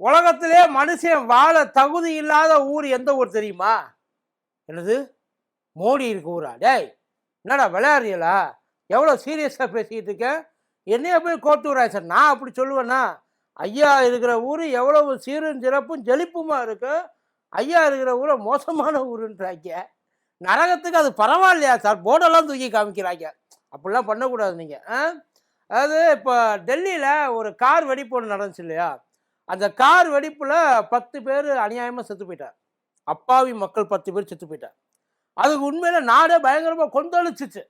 உலகத்திலே மனுஷன் வாழ தகுதி இல்லாத ஊர் எந்த ஊர் தெரியுமா? என்னது? மோடி இருக்க ஊரா? டேய் என்னடா விளையாடுறீங்களா? எவ்வளோ சீரியஸாக பேசிக்கிட்டு இருக்கேன் என்னைய போய் கோட்டூரா சார். நான் அப்படி சொல்லுவேன்னா ஐயா இருக்கிற ஊர் எவ்வளவு சீரும் சிறப்பும் ஜெலிப்புமா இருக்கு? ஐயா இருக்கிற ஊரை மோசமான ஊருன்றாங்க. நரகத்துக்கு அது பரவாயில்லையா சார்? போர்டெல்லாம் தூக்கி காமிக்கிறாங்க. அப்படிலாம் பண்ணக்கூடாது நீங்கள் ஆ? அதாவது இப்போ டெல்லியில் ஒரு கார் வெடிப்பு ஒன்று நடந்துச்சு இல்லையா? அந்த கார் வெடிப்பில் பத்து பேர் அநியாயமாக செத்து போயிட்டார். அப்பாவி மக்கள் பத்து பேர் செத்து போயிட்டார். அதுக்கு உண்மையில நாடே பயங்கரமாக கொந்தளிச்சிச்சு.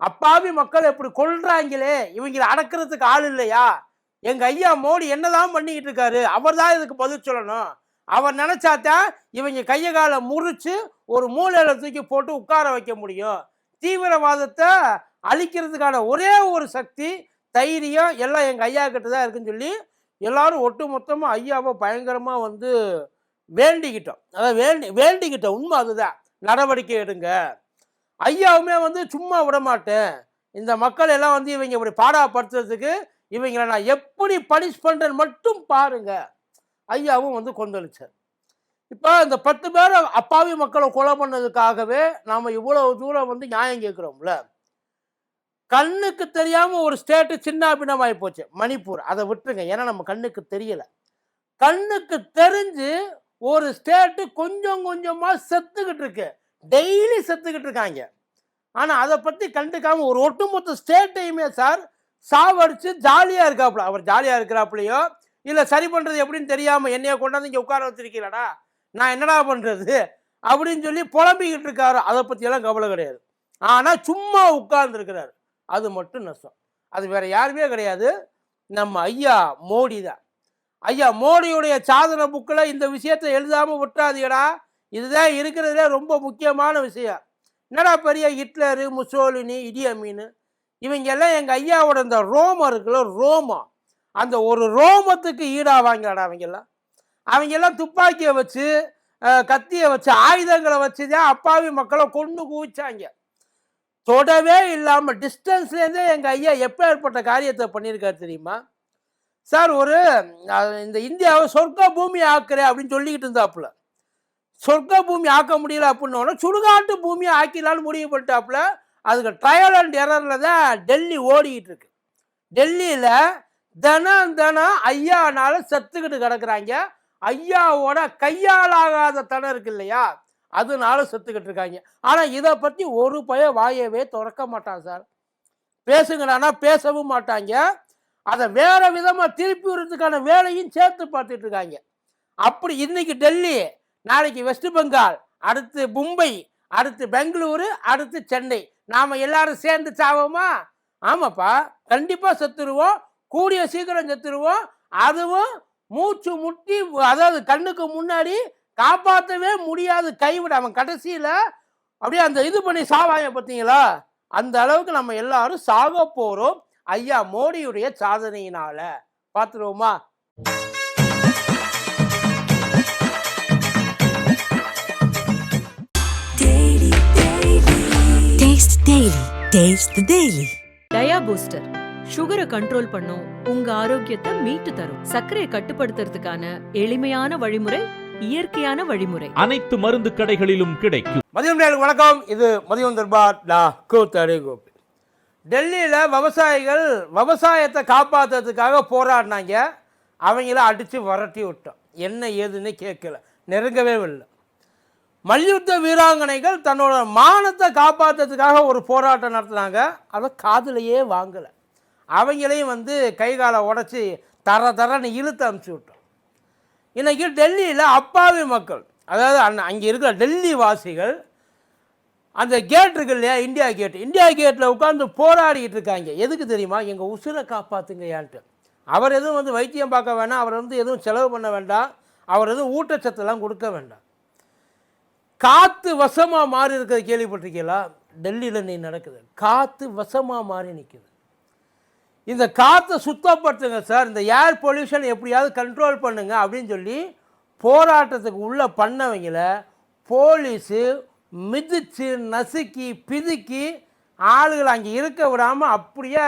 அப்பாவி மக்கள் எப்படி கொள்றாங்களே இவங்களை அடக்கிறதுக்கு ஆள் இல்லையா? எங்கள் ஐயா மோடி என்னதான் பண்ணிக்கிட்டு இருக்காரு? அவர் தான் இதுக்கு பதில் சொல்லணும். அவர் நினச்சாத்தான் இவங்க கையை காலை முறிச்சு ஒரு மூலையில் தூக்கி போட்டு உட்கார வைக்க முடியும். தீவிரவாதத்தை அழிக்கிறதுக்கான ஒரே ஒரு சக்தி தைரியம் எல்லாம் எங்கள் ஐயா கிட்ட தான் இருக்குன்னு சொல்லி எல்லாரும் ஒட்டு மொத்தமாக ஐயாவை பயங்கரமாக வந்து வேண்டிக்கிட்டோம். அதாவது வேண்டி வேண்டிக்கிட்டோம் உண்மை அதுதான். நடவடிக்கை எடுங்க. ஐயாவுமே வந்து சும்மா விட மாட்டேன். இந்த மக்கள் எல்லாம் வந்து இவங்க இப்படி பாடாப்படுத்துறதுக்கு இவங்களை நான் எப்படி பனிஷ் பண்ணுறேன்னு மட்டும் பாருங்க. ஐயாவும் வந்து கொந்தளிச்சார். இப்போ இந்த பத்து பேர் அப்பாவி மக்களை கொலை பண்ணதுக்காகவே நாம் இவ்வளவு தூரம் வந்து நியாயம் கேட்குறோம்ல. கண்ணுக்கு தெரியாமல் ஒரு ஸ்டேட்டு சின்னாபின்னமாகி போச்சு. மணிப்பூர். அதை விட்டுருங்க. ஏன்னா நம்ம கண்ணுக்கு தெரியலை. கண்ணுக்கு தெரிஞ்சு ஒரு ஸ்டேட்டு கொஞ்சம் கொஞ்சமாக செத்துக்கிட்டு இருக்கு. டெய்லி செத்துக்கிட்டு இருக்காங்க. ஆனால் அதை பற்றி கண்டுக்காமல் ஒரு ஒட்டுமொத்த ஸ்டேட்டையுமே சார் சாவடிச்சு ஜாலியாக இருக்காப்புல. அவர் ஜாலியாக இருக்கிறாப்புலையோ இல்லை சரி பண்ணுறது எப்படின்னு தெரியாமல் என்னைய கொண்டாந்து இங்கே உட்கார வச்சிருக்கீங்களடா? நான் என்னடா பண்ணுறது அப்படின்னு சொல்லி புலம்பிக்கிட்டு இருக்காரு. அதை பற்றியெல்லாம் கவலை கிடையாது. ஆனால் சும்மா உட்கார்ந்துருக்கிறாரு. அது மட்டும் நஷ்டம். அது வேற யாருமே கிடையாது. நம்ம ஐயா மோடி தான். ஐயா மோடியுடைய சாதனை புக்கில் இந்த விஷயத்தை எழுதாம விட்டாதீங்கடா. இதுதான் இருக்கிறதுலே ரொம்ப முக்கியமான விஷயம். என்னடா பெரிய ஹிட்லரு முசோலினி இடியமீன்? இவங்க எல்லாம் எங்கள் ஐயாவோட இந்த ரோமம் இருக்குல்ல ரோமம் அந்த ஒரு ரோமத்துக்கு ஈடாவாங்கடா அவங்கெல்லாம் அவங்கெல்லாம் துப்பாக்கியை வச்சு கத்தியை வச்சு ஆயுதங்களை வச்சு தான் அப்பாவி மக்களை கொண்டு குவிச்சாங்க. தொடவே இல்லாமல் டிஸ்டன்ஸ்லேருந்தே எங்கள் ஐயா எப்போ ஏற்பட்ட காரியத்தை பண்ணியிருக்காரு தெரியுமா? சார் ஒரு இந்த இந்தியாவை சொர்க்க பூமி ஆக்குறேன் அப்படின்னு சொல்லிக்கிட்டு இருந்தாப்புல. சொர்க்க பூமி ஆக்க முடியல அப்படின்னோடனே சுடுகாட்டு பூமியை ஆக்கிடலான்னு முடிவு பண்ணிட்டாப்புல. அதுக்கு ட்ரையல் அண்ட் எரரில் தான் டெல்லி ஓடிக்கிட்டு இருக்கு. டெல்லியில் தினம் தினம் ஐயானால செத்துக்கிட்டு கிடக்குறாங்க. ஐயாவோட கையாலாகாத தனம் இருக்கு இல்லையா? அதனால செத்துக்கிட்டு இருக்காங்க ஆனால் இதை பற்றி ஒரு பய வாயவே திறக்க மாட்டான் சார். பேசுங்களானா பேசவும் மாட்டாங்க. அதை வேற விதமாக திருப்பி விடுறதுக்கான வேலையும் சேர்த்து பார்த்துட்டு இருக்காங்க அப்படி இன்னைக்கு டெல்லி நாளைக்கு வெஸ்ட் பெங்கால் அடுத்து மும்பை அடுத்து பெங்களூரு அடுத்து சென்னை. நாம் எல்லாரும் சேர்ந்து சாவோமா? ஆமாப்பா. கண்டிப்பாக செத்துருவோம். கூடிய சீக்கிரம் செத்துருவோம். அதுவும் மூச்சு முட்டி அதாவது கண்ணுக்கு முன்னாடி காப்பாற்றவே முடியாது கைவிட. அவன் கடைசியில அப்படியே அந்த இது பண்ணி சாவாங்க பார்த்தீங்களா? அந்த அளவுக்கு நம்ம எல்லாரும் சாக போறோம். ஐயா மோடியுடைய சாதனையினால. பார்த்துருவோமா. டயா பூஸ்டர் சுகரை கண்ட்ரோல் பண்ணும். உங்க ஆரோக்கியத்தை மீட்டு தரும். சர்க்கரையை கட்டுப்படுத்துறதுக்கான எளிமையான வழிமுறை இயற்கையான வழிமுறை. அனைத்து மருந்து கடைகளிலும் கிடைக்கும். மதியம் நேரம் வணக்கம். இது மதியம் தர்பார் டா கூத்தடி கோபி டெல்லியில் விவசாயிகள் விவசாயத்தை காப்பாற்றுறதுக்காக போராடினாங்க. அவங்கள அடித்து விரட்டி விட்டோம். என்ன ஏதுன்னு கேட்கல. நெருங்கவே இல்லை. மல்யுத்த வீராங்கனைகள் தன்னோட மானத்தை காப்பாற்றுறதுக்காக ஒரு போராட்டம் நடத்துனாங்க. அதை காதுலையே வாங்கலை. அவங்களையும் வந்து கை காலை உடச்சி தர தரன்னு இழுத்து அமுச்சு விட்டோம். இன்றைக்கி டெல்லியில் அப்பாவி மக்கள் அதாவது அண்ண அங்கே இருக்கிற டெல்லி வாசிகள் அந்த கேட் இருக்கு இல்லையா இந்தியா கேட் இந்தியா கேட்டில் உட்காந்து போராடிக்கிட்டு இருக்காங்க. எதுக்கு தெரியுமா? எங்கள் உசுரை காப்பாற்றுங்கயான்ட்டு அவர் எதுவும் வந்து வைத்தியம் பார்க்க வேணாம் அவர் வந்து எதுவும் செலவு பண்ண வேண்டாம் அவர் எதுவும் ஊட்டச்சத்தெல்லாம் கொடுக்க வேண்டாம். காற்று வசமாக மாறி இருக்கிறது கேள்விப்பட்டிருக்கீங்களா? டெல்லியில் நீ நடக்குது. காற்று வசமாக மாறி நிற்குது இந்த காற்றை சுத்தப்படுத்துங்க சார் இந்த ஏர் பொல்யூஷன் எப்படியாவது கண்ட்ரோல் பண்ணுங்க அப்படின்னு சொல்லி போராட்டத்துக்கு உள்ளே பண்ணவங்கள போலீஸு மிதித்து நசுக்கி பிதுக்கி ஆளுகளை அங்கே இருக்க விடாமல் அப்படியே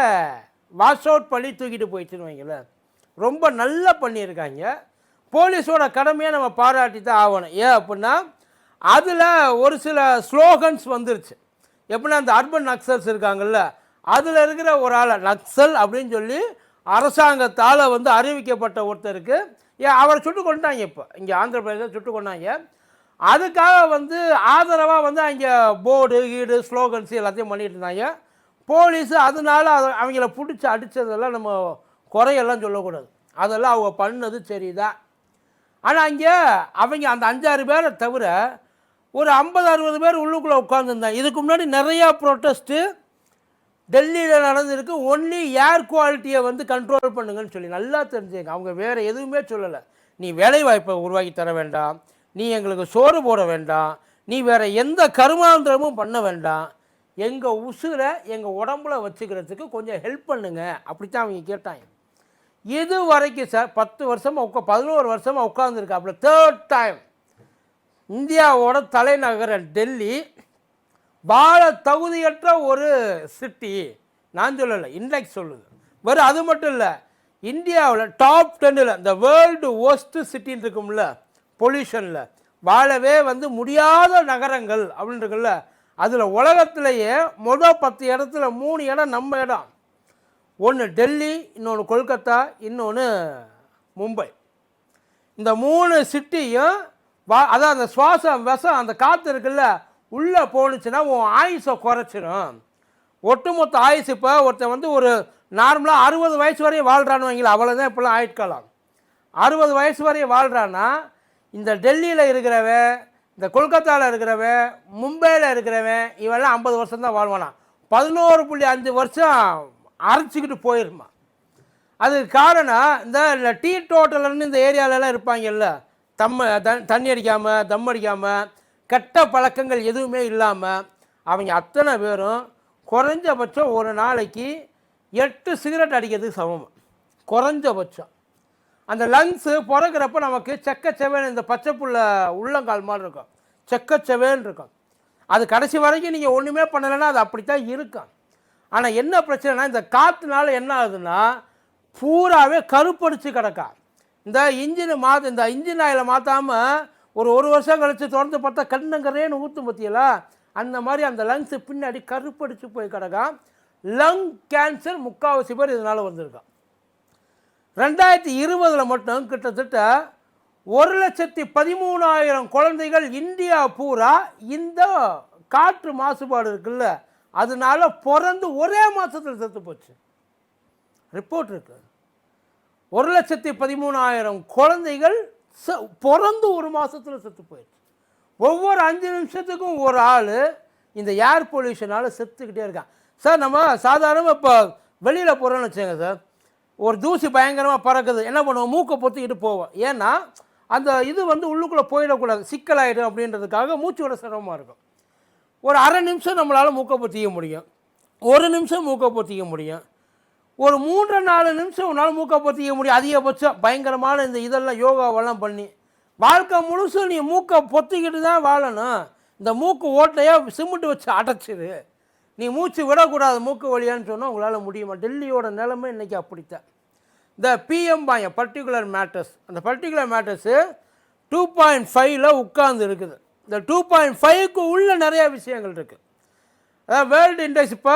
வாஷ் அவுட் பண்ணி தூக்கிட்டு போயிடுச்சுன்னு வைங்களேன். ரொம்ப நல்லா பண்ணியிருக்காங்க. போலீஸோட கடமையை நம்ம பாராட்டி தான் ஆகணும். ஏன் அப்படின்னா அதில் ஒரு சில ஸ்லோகன்ஸ் வந்துருச்சு. எப்படின்னா அந்த அர்பன் நக்சல்ஸ் இருக்காங்கல்ல அதில் இருக்கிற ஒரு ஆளை நக்சல் அப்படின்னு சொல்லி அரசாங்கத்தால் வந்து அறிவிக்கப்பட்ட ஒருத்தருக்கு. ஏன் அவரை சுட்டு கொண்டாங்க இப்போ. இங்கே ஆந்திர பிரதேசம் சுட்டு கொண்டாங்க. அதுக்காக வந்து ஆதரவாக வந்து அங்கே போர்டு கீடு ஸ்லோகன்ஸ் எல்லாத்தையும் பண்ணிகிட்டு இருந்தாங்க. போலீஸ் அதனால அதை அவங்கள பிடிச்சி அடித்ததெல்லாம் நம்ம குறையெல்லாம் சொல்லக்கூடாது. அதெல்லாம் அவங்க பண்ணது சரிதான். ஆனால் அங்கே அவங்க அந்த அஞ்சாறு பேரை தவிர ஒரு ஐம்பது அறுபது பேர் உள்ளுக்குள்ளே உட்காந்துருந்தாங்க இதுக்கு முன்னாடி நிறையா ப்ரொட்டஸ்ட்டு டெல்லியில் நடந்திருக்கு. ஒன்லி ஏர் குவாலிட்டியை வந்து கண்ட்ரோல் பண்ணுங்கன்னு சொல்லி நல்லா தெரிஞ்சுங்க. அவங்க வேறு எதுவுமே சொல்லலை. நீ வேலை வாய்ப்பை உருவாக்கி தர வேண்டாம். நீ எங்களுக்கு சோறு போட வேண்டாம். நீ வேறு எந்த கருமாந்திரமும் பண்ண வேண்டாம். எங்கள் உசுரை எங்கள் உடம்புல வச்சுக்கிறதுக்கு கொஞ்சம் ஹெல்ப் பண்ணுங்க. அப்படித்தான் அவங்க கேட்டாங்க. இது வரைக்கும் சார் பத்து வருஷமாக உட்கா பதினோரு வருஷமாக உட்காந்துருக்காப்புல தேர்ட் டைம் இந்தியாவோட தலைநகரம் டெல்லி வாழ தகுதியற்ற ஒரு சிட்டி. நான் சொல்லலை இண்டெக்ஸ் சொல்லுது. வெறும் அது மட்டும் இல்லை இந்தியாவில் டாப் டென்னில் இந்த வேர்ல்டு ஒஸ்ட்டு சிட்டின்னு இருக்கும்ல பொல்யூஷனில் வாழவே வந்து முடியாத நகரங்கள் அப்படின்னு இருக்குல்ல அதில் உலகத்திலேயே மொதல் பத்து இடத்துல மூணு இடம் நம்ம இடம். ஒன்று டெல்லி இன்னொன்று கொல்கத்தா இன்னொன்று மும்பை. இந்த மூணு சிட்டியும் வா அதான் அந்த சுவாசம் விஷம் அந்த காற்று இருக்குல்ல உள்ளே போணுச்சுன்னா உன் ஆயுசை குறைச்சிடும் ஒட்டுமொத்த ஆயுசு இப்போ ஒருத்தன் வந்து ஒரு நார்மலாக அறுபது வயசு வரையும் வாழ்கிறான்னு வைங்களா அவ்வளோதான் இப்போலாம் ஆயுட்காலம். அறுபது வயசு வரையும் வாழ்கிறான்னா இந்த டெல்லியில் இருக்கிறவன் இந்த கொல்கத்தாவில் இருக்கிறவன் மும்பையில் இருக்கிறவன் இவெல்லாம் ஐம்பது வருஷம் தான் வாழ்வானா பதினோரு புள்ளி அஞ்சு வருஷம் அரைச்சிக்கிட்டு போயிருமா அதுக்கு காரணம் இந்த டீ டோட்டலர்னு இந்த ஏரியாலலாம் இருப்பாங்கல்ல தம்ம தண்ணி அடிக்காமல் தம் அடிக்காமல் கெட்ட பழக்கங்கள் எதுவுமே இல்லாமல் அவங்க அத்தனை பேரும் குறைஞ்சபட்சம் ஒரு நாளைக்கு எட்டு சிகரெட் அடிக்கிறதுக்கு சமம். குறைஞ்சபட்சம். அந்த லங்ஸு பிறகுறப்ப நமக்கு செக்கச்செவேன்னு இந்த பச்சை புள்ள உள்ளங்கால் மாதிரி இருக்கும். செக்கச்செவேன்னு இருக்கும். அது கடைசி வரைக்கும் நீங்கள் ஒன்றுமே பண்ணலைன்னா அது அப்படித்தான் இருக்கும். ஆனால் என்ன பிரச்சனைனா இந்த காற்றுனால என்ன ஆகுதுன்னா பூராவே கருப்படிச்சு கிடக்கா. இந்த இன்ஜின் மாற்ற இந்த இன்ஜின் ஆயிலை மாற்றாமல் ஒரு ஒரு வருஷம் கழித்து திறந்து பார்த்தா கண்ணங்கரேன்னு ஊற்றும் பற்றியலா அந்த மாதிரி அந்த லங்ஸு பின்னாடி கருப்படிச்சு போய் கிடக்கா லங் கேன்சர் முக்கால்வாசி பேர் இதனால் வந்திருக்கான். ரெண்டாயிரத்தி இருபதில் மட்டும் கிட்டத்தட்ட ஒரு லட்சத்தி பதிமூணாயிரம் குழந்தைகள் இந்தியா பூரா இந்த காற்று மாசுபாடு இருக்குல்ல அதனால பிறந்து ஒரே மாதத்தில் செத்து போச்சு. ரிப்போர்ட் இருக்கு. ஒரு லட்சத்தி பதிமூணாயிரம் குழந்தைகள் ச- பிறந்து ஒரு மாதத்தில் செத்து போயிடுச்சு. ஒவ்வொரு அஞ்சு நிமிஷத்துக்கும் ஒரு ஆள் இந்த ஏர் பொல்யூஷனால் செத்துக்கிட்டே இருக்கான். சார் நம்ம சாதாரணமாக இப்போ வெளியில் போகிறோம்னு வச்சுங்க சார். ஒரு தூசி பயங்கரமாக பறக்குது. என்ன பண்ணுவோம்? மூக்கை பொத்திக்கிட்டு போவோம். ஏன்னா அந்த இது வந்து உள்ளுக்குள்ளே போயிடக்கூடாது. சிக்கலாயிடும் அப்படின்றதுக்காக மூச்சு விட சிரமமாக இருக்கும். ஒரு அரை நிமிஷம் நம்மளால் மூக்கை பொத்திக்க முடியும். ஒரு நிமிஷம் மூக்கை பொத்திக்க முடியும். ஒரு மூன்று நாலு நிமிஷம் உன்னால் மூக்கை பொத்திக்க முடியும். அதிகபட்சம் பயங்கரமான இந்த இதெல்லாம் யோகாவெல்லாம் பண்ணி. வாழ்க்கை முழுசும் நீ மூக்கை பொத்திக்கிட்டு தான் வாழணும். இந்த மூக்கு ஓட்டையாக சிமெண்ட் வச்சு அடைச்சிரு. நீ மூச்சு விடக்கூடாது மூக்கு வழியான்னு சொன்னால் உங்களால் முடியுமா? டெல்லியோட நிலைமை இன்றைக்கி அப்படித்தான். இந்த பிஎம் பாயம் பர்டிகுலர் மேட்டர்ஸ் அந்த பர்டிகுலர் மேட்டர்ஸு டூ பாயிண்ட் ஃபைவ்ல உட்கார்ந்து இருக்குது. இந்த டூ பாயிண்ட் ஃபைவ்க்கு உள்ள நிறையா விஷயங்கள் இருக்குது அதாவது வேர்ல்டு இண்டெக்ஸ் இப்போ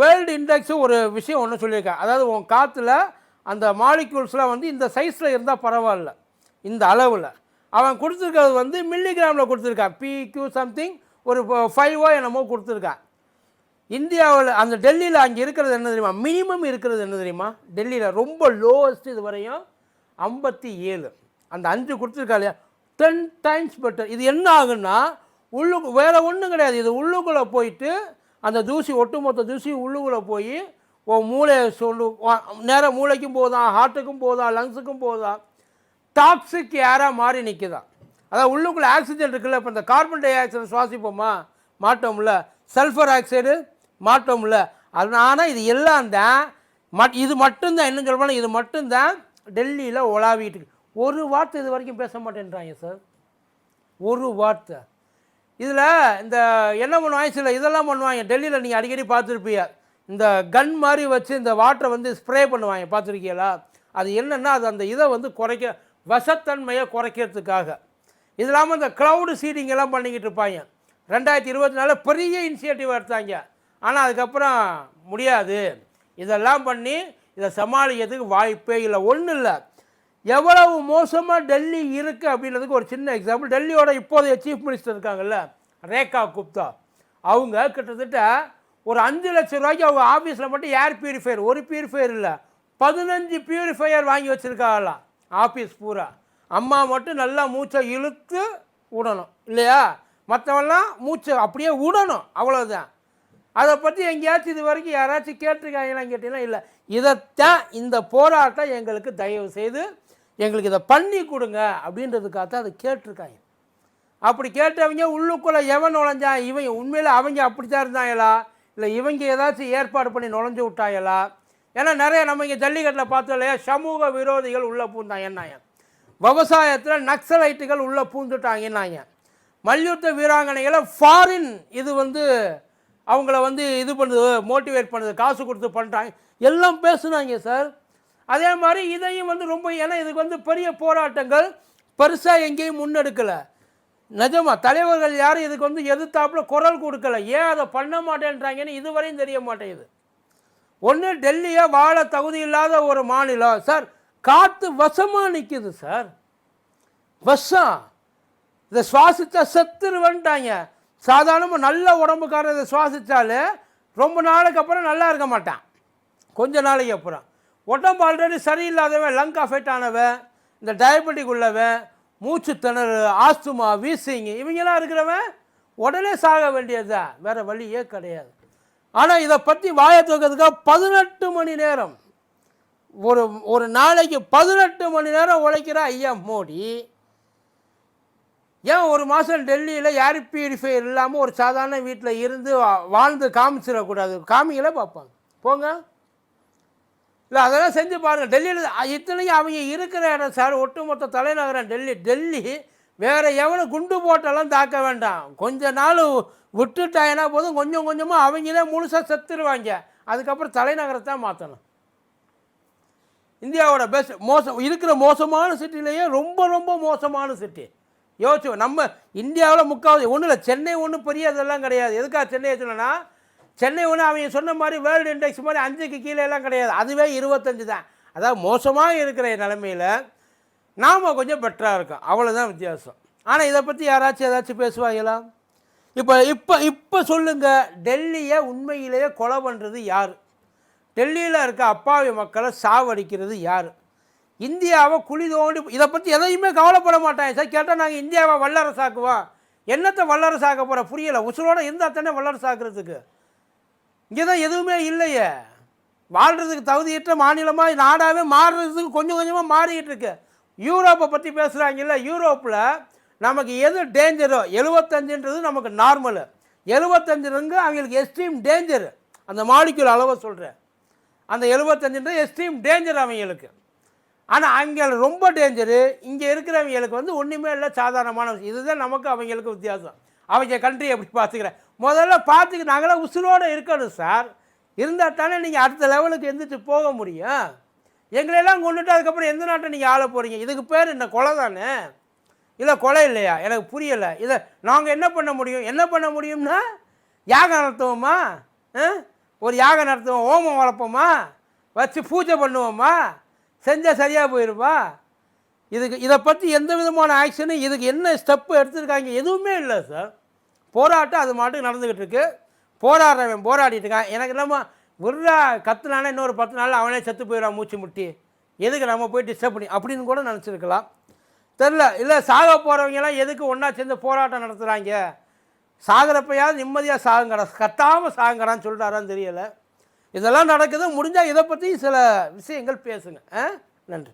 வேர்ல்டு இண்டெக்ஸும் ஒரு விஷயம் ஒன்று சொல்லியிருக்கேன். அதாவது உன் காற்றுல அந்த மாலிக்யூல்ஸ்லாம் வந்து இந்த சைஸில் இருந்தால் பரவாயில்ல. இந்த அளவில். அவன் கொடுத்துருக்கிறது வந்து மில்லிகிராமில் கொடுத்துருக்கான். பிக்யூ சம்திங் ஒரு ஃபைவோ என்னமோ கொடுத்துருக்கான். இந்தியாவில் அந்த டெல்லியில் அங்கே இருக்கிறது என்ன தெரியுமா? மினிமம் இருக்கிறது என்ன தெரியுமா? டெல்லியில் ரொம்ப லோவஸ்ட் இது வரையும் ஐம்பத்தி ஏழு. அந்த அஞ்சு கொடுத்துருக்கா இல்லையா? டென் டைம்ஸ் பெட்டர் இது என்ன ஆகுன்னா உள்ளுக்கு வேறு ஒன்றும் கிடையாது. இது உள்ளுக்குள்ளே போயிட்டு அந்த தூசி ஒட்டுமொத்த தூசி உள்ளுக்குள்ளே போய் ஓ மூளையை சொல்லு நேராக மூளைக்கும் போதான் ஹார்ட்டுக்கும் போதான் லங்ஸுக்கும் போதான் டாக்ஸிக் ஏராக மாறி நிற்குதான் அதான் உள்ளுக்குள்ளே ஆக்சிஜன் இருக்குல்ல இப்போ இந்த கார்பன் டை ஆக்சைடு சுவாசிப்போமா? மாட்டோம்ல. சல்ஃபர் ஆக்சைடு மாட்டோம்ல. அதனால இது எல்லாம் தான் மட் இது மட்டும்தான் இன்னும் சொல்லுவாங்க இது மட்டும்தான் டெல்லியில் உலாவிட்டு ஒரு வார்த்தை இது வரைக்கும் பேச மாட்டேன்றாங்க சார் ஒரு வார்த்தை. இதில் இந்த என்ன பண்ணுவாங்க? சில இதெல்லாம் பண்ணுவாங்க. டெல்லியில் நீங்கள் அடிக்கடி பார்த்துருப்பீங்க. இந்த கன் மாதிரி வச்சு இந்த வாட்டரை வந்து ஸ்ப்ரே பண்ணுவாங்க. பார்த்துருக்கீங்களா? அது என்னென்னா அது அந்த இதை வந்து குறைக்க வசத்தன்மையை குறைக்கிறதுக்காக. இது இல்லாமல் இந்த க்ளவுடு சீடிங் எல்லாம் பண்ணிக்கிட்டு இருப்பாங்க. ரெண்டாயிரத்தி இருபத்தி நாலில் பெரிய இனிஷியேட்டிவ் எடுத்தாங்க. ஆனால் அதுக்கப்புறம் முடியாது. இதெல்லாம் பண்ணி இதை சமாளிக்கிறதுக்கு வாய்ப்பே இல்லை. ஒன்றும் இல்லை. எவ்வளவு மோசமாக டெல்லி இருக்குது அப்படின்றதுக்கு ஒரு சின்ன எக்ஸாம்பிள் டெல்லியோட இப்போதைய சீஃப் மினிஸ்டர் இருக்காங்கல்ல ரேகா குப்தா. அவங்க கிட்டத்தட்ட ஒரு அஞ்சு லட்சம் ரூபாய்க்கு அவங்க ஆஃபீஸில் மட்டும் ஏர் பியூரிஃபையர் ஒரு பியூரிஃபையர் இல்லை பதினஞ்சு பியூரிஃபையர் வாங்கி வச்சுருக்காங்களாம். ஆஃபீஸ் பூரா. அம்மா மட்டும் நல்லா மூச்சை இழுத்து விடணும் இல்லையா? மற்றவெல்லாம் மூச்சை அப்படியே விடணும் அவ்வளோதான் அதை பற்றி எங்கேயாச்சும் இது வரைக்கும் யாராச்சும் கேட்டிருக்காங்களான்னு கேட்டீங்கன்னா இல்லை. இதைத்தான் இந்த போராட்டம் எங்களுக்கு தயவு செய்து எங்களுக்கு இதை பண்ணி கொடுங்க அப்படின்றதுக்காக தான் அதை கேட்டிருக்காங்க. அப்படி கேட்டவங்க உள்ளுக்குள்ளே எவன் நுழைஞ்சான்? இவங்க உண்மையில் அவங்க அப்படி தான் இருந்தாங்களா? இல்லை இவங்க ஏதாச்சும் ஏற்பாடு பண்ணி நுழைஞ்சு விட்டாங்களா? ஏன்னா நிறைய நம்ம இங்கே ஜல்லிக்கட்டில் பார்த்தோம் இல்லையா? சமூக விரோதிகள் உள்ளே பூந்தாங்க விவசாயத்தில் நக்சலைட்டுகள் உள்ளே பூந்துட்டாங்கன்னாங்க. மல்யுத்த வீராங்கனைகளை ஃபாரின் இது வந்து அவங்கள வந்து இது பண்ணுது மோட்டிவேட் பண்ணுது காசு கொடுத்து பண்ணுறாங்க எல்லாம் பேசுனாங்க சார். அதே மாதிரி இதையும் வந்து ரொம்ப ஏன்னா இதுக்கு வந்து பெரிய போராட்டங்கள் பெருசாக எங்கேயும் முன்னெடுக்கலை. நிஜமாக தலைவர்கள் யாரும் இதுக்கு வந்து எதிர்த்தாப்பில் குரல் கொடுக்கல. ஏன் அதை பண்ண மாட்டேன்றாங்கன்னு இதுவரையும் தெரிய மாட்டேங்குது. ஒன்று டெல்லியை வாழ தகுதி இல்லாத ஒரு மாநிலம். சார் காற்று வசமாக நிற்குது சார். வசம் இதை சுவாசித்தா செத்துருவன்ட்டாங்க. சாதாரணமாக நல்ல உடம்புக்காரன் இதை சுவாசித்தாலே ரொம்ப நாளைக்கு அப்புறம் நல்லா இருக்க மாட்டான். கொஞ்ச நாளைக்கு அப்புறம். உடம்பு ஆல்ரெடி சரியில்லாதவன் லங் அஃபெக்ட் ஆனவன் இந்த டயபெட்டிக் உள்ளவன் மூச்சு திணறு ஆஸ்துமா வீசிங் இவங்கெல்லாம் இருக்கிறவன் உடனே சாக வேண்டியதுதான். வேறு வழியே கிடையாது. ஆனால் இதை பற்றி வாயை தூக்கிறதுக்காக பதினெட்டு மணி நேரம். ஒரு ஒரு நாளைக்கு பதினெட்டு மணி நேரம் உழைக்கிற ஐயா மோடி ஏன் ஒரு மாதம் டெல்லியில் ஏர் பியூரிஃபையர் இல்லாமல் ஒரு சாதாரண வீட்டில் இருந்து வா- வாழ்ந்து காமிச்சிடக்கூடாது. காமிங்களே பார்ப்பாங்க போங்க. இல்லை அதெல்லாம் செஞ்சு பாருங்கள் டெல்லியில் இத்தனைக்கும் அவங்க இருக்கிற இடம் சார் ஒட்டுமொத்த தலைநகரம் டெல்லி. டெல்லி வேறு எவனும் குண்டு போட்டெல்லாம் தாக்க வேண்டாம். கொஞ்ச நாள் விட்டுட்டாங்கன்னா போதும்? கொஞ்சம் கொஞ்சமாக அவங்களே முழுசாக செத்துருவாங்க. அதுக்கப்புறம் தலைநகரத்தை மாற்றணும் இந்தியாவோட பெஸ்ட் மோசம் இருக்கிற மோசமான சிட்டிலேயே ரொம்ப ரொம்ப மோசமான சிட்டி யோசிச்சு நம்ம இந்தியாவில் முக்காவது ஒன்றும் இல்லை சென்னை ஒன்றும் பெரிய இதெல்லாம் கிடையாது. எதுக்காக சென்னை சொன்னேன்னா சென்னை ஒன்று அவங்க சொன்ன மாதிரி வேர்ல்டு இண்டெக்ஸ் மாதிரி அஞ்சுக்கு கீழே எல்லாம் கிடையாது. அதுவே இருபத்தஞ்சு தான். அதாவது மோசமாக இருக்கிற நிலமையில் நாம் கொஞ்சம் பெட்டராக இருக்கோம். அவ்வளோதான் வித்தியாசம். ஆனால் இதை பற்றி யாராச்சும் ஏதாச்சும் பேசுவாங்களா? இப்போ இப்போ இப்போ சொல்லுங்கள் டெல்லியை உண்மையிலேயே கொலை பண்ணுறது யார்? டெல்லியில் இருக்க அப்பாவி மக்களை சாவடிக்கிறது யார்? இந்தியாவை குழி தோண்டி இதை பற்றி எதையுமே கவலைப்பட மாட்டாங்க. சார் கேட்டால் நாங்கள் இந்தியாவை வல்லரசாக்குவோம் என்னத்தை வல்லரசாக்க போகிற புரியலை. உசுரோடு இருந்தால் தானே வல்லரசாக்குறதுக்கு. இங்கே தான் எதுவுமே இல்லையே. வாழ்கிறதுக்கு தகுதியற்ற மாநிலமாக நாடாகவே மாறுறதுக்கு கொஞ்சம் கொஞ்சமாக மாறிக்கிட்டு இருக்கு. யூரோப்பை பற்றி பேசுகிறாங்கல்ல யூரோப்பில் நமக்கு எது டேஞ்சரோ எழுபத்தஞ்சுன்றது நமக்கு நார்மலு எழுபத்தஞ்சுலங்க அவங்களுக்கு எக்ஸ்ட்ரீம் டேஞ்சரு அந்த மாலிக்யூல் அளவை சொல்கிறேன் அந்த எழுபத்தஞ்சுன்றது எக்ஸ்ட்ரீம் டேஞ்சர் அவங்களுக்கு. ஆனால் அங்கே ரொம்ப டேஞ்சரு இங்கே இருக்கிறவங்களுக்கு வந்து ஒன்றுமே இல்லை சாதாரணமான விஷயம். இதுதான் நமக்கு அவங்களுக்கு வித்தியாசம். அவங்க கண்ட்ரி எப்படி பார்த்துக்கிறேன் முதல்ல பார்த்துக்கு நாங்களாம் உசுரோடு இருக்கணும் சார். இருந்தால் தானே நீங்கள் அடுத்த லெவலுக்கு எந்திரிச்சு போக முடியும். எங்களையெல்லாம் கொண்டுட்டு அதுக்கப்புறம் எந்த நாட்டை நீங்கள் ஆள போகிறீங்க இதுக்கு பேர் என்ன? கொலை தானே? இல்லை கொலை இல்லையா? எனக்கு புரியலை. இதை நாங்கள் என்ன பண்ண முடியும்? என்ன பண்ண முடியும்னா யாகம் நடத்துவோமா? ஆ? ஒரு யாகம் நடத்துவோம். ஓமம் வளர்ப்போமா? வச்சு பூஜை பண்ணுவோமா? செஞ்சால் சரியாக போயிருப்பா இதுக்கு இதை பற்றி எந்த விதமான ஆக்ஷனும் இதுக்கு என்ன ஸ்டெப்பு எடுத்திருக்காங்க எதுவுமே இல்லை சார் போராட்டம் அது மாட்டுக்கு நடந்துக்கிட்டு இருக்கு போராடுறவன் போராடிட்டு இருக்கான். எனக்கு இல்லாம விட்றா கத்துனானே இன்னொரு பத்து நாள் அவனே செத்து போயிடுவான் மூச்சு முட்டி. எதுக்கு நம்ம போய் டிஸ்டர்ப் பண்ணி? அப்படின்னு கூட நினச்சிருக்கலாம். தெரில. இல்லை சாக போகிறவங்கலாம் எதுக்கு ஒன்றா சேர்ந்து போராட்டம் நடத்துகிறாங்க சாகிறப்பையாவது நிம்மதியாக சாகுங்கடா. கத்தாமல் சாகுங்கடான்னு சொல்கிறாரான்னு தெரியலை. இதெல்லாம் நடக்குது. முடிஞ்சால் இதை பற்றி சில விஷயங்கள் பேசுங்க. ஆ? நன்றி.